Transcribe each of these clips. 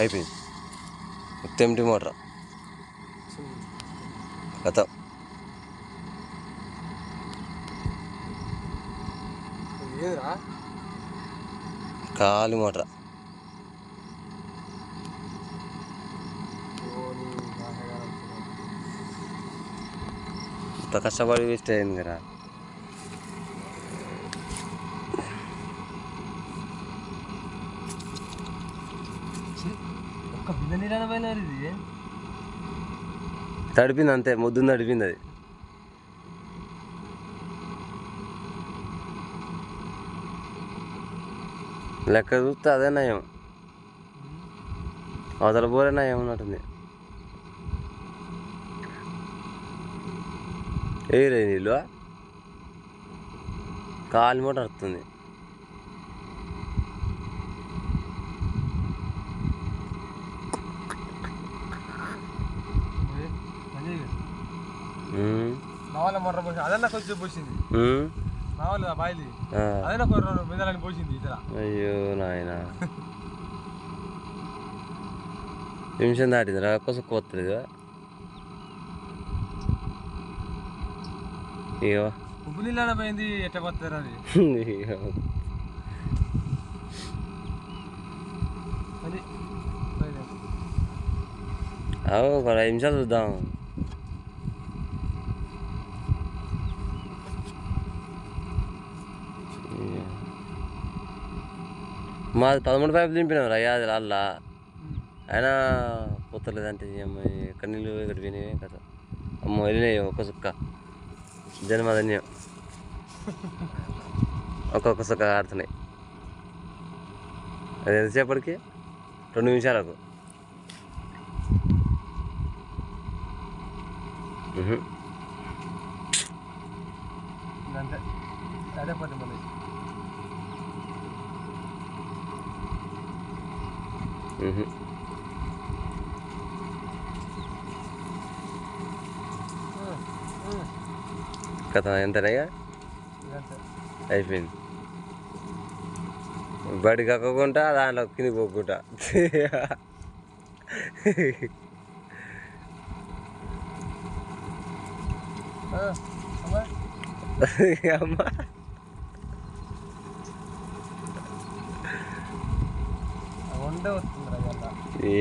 అయిపోయింది. మోటార్ కథ. ఏదిరా? ఖాళీ మోటార్. ఓని నాన్నగారు ఇంత కష్టపడి వేస్ట్ అయింది కదా ఒక్క నీళ్ళ ఇది. తడిపింది అంతే ముద్దు తడిపింది అది. లెక్క చూస్తే అదే నయం. అవతల పోలే నయం ఉన్నట్టుంది. ఏ రే నీళ్ళు? కాలు మూట వస్తుంది. ఉమ్, నా వాళ్ళ మొర్ర పోసింది. అదన్నా కొంచెం పోసింది. ఉమ్, నా వాళ్ళు ఆ. బాయిలి. అదన్నా కొన్ని మిందలని పోసింది ఇతర. అయ్యో నాయన. నిమిషం దాటింది. రా కొసక్కు వస్తుంది కదా ఇగో ఉప్పు నీళ్ళ పోయింది ఎట్ట పోతారు అది. అవు ఒక ఐదు నిమిషాలు చూద్దాం. మాది పదమూడు పైపు దింపినాం రా అది అయినా పోతలేదంటే అమ్మ ఎక్కడ నీళ్ళు ఇక్కడ పోయినాయి కదా అమ్మ వెళ్ళినాయి ఒక్క సుక్క. జన్మధన్యం ఒక్కొక్క సుక్క ఆడుతున్నాయి. అది ఎంతసేపటికి? రెండు నిమిషాలకు. అంతే అదే పది మంది ఉహు. ఉమ్. ఉమ్. కథ ఎంతనయ్యా ఇదంతే అయిపోయింది బడి కక్కకుంటా దాంట్లో కింది పోకుంటా ఆ, అమ్మా అమ్మ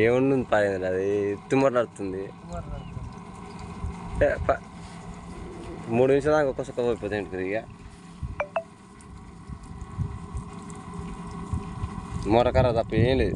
ఏముంది పడింది అది తుమ్మట నడుతుంది మూడు నిమిషాలు దాకా ఒక్క సుక్క పోయిపోతే ఇక మొరకర తప్ప ఏం లేదు.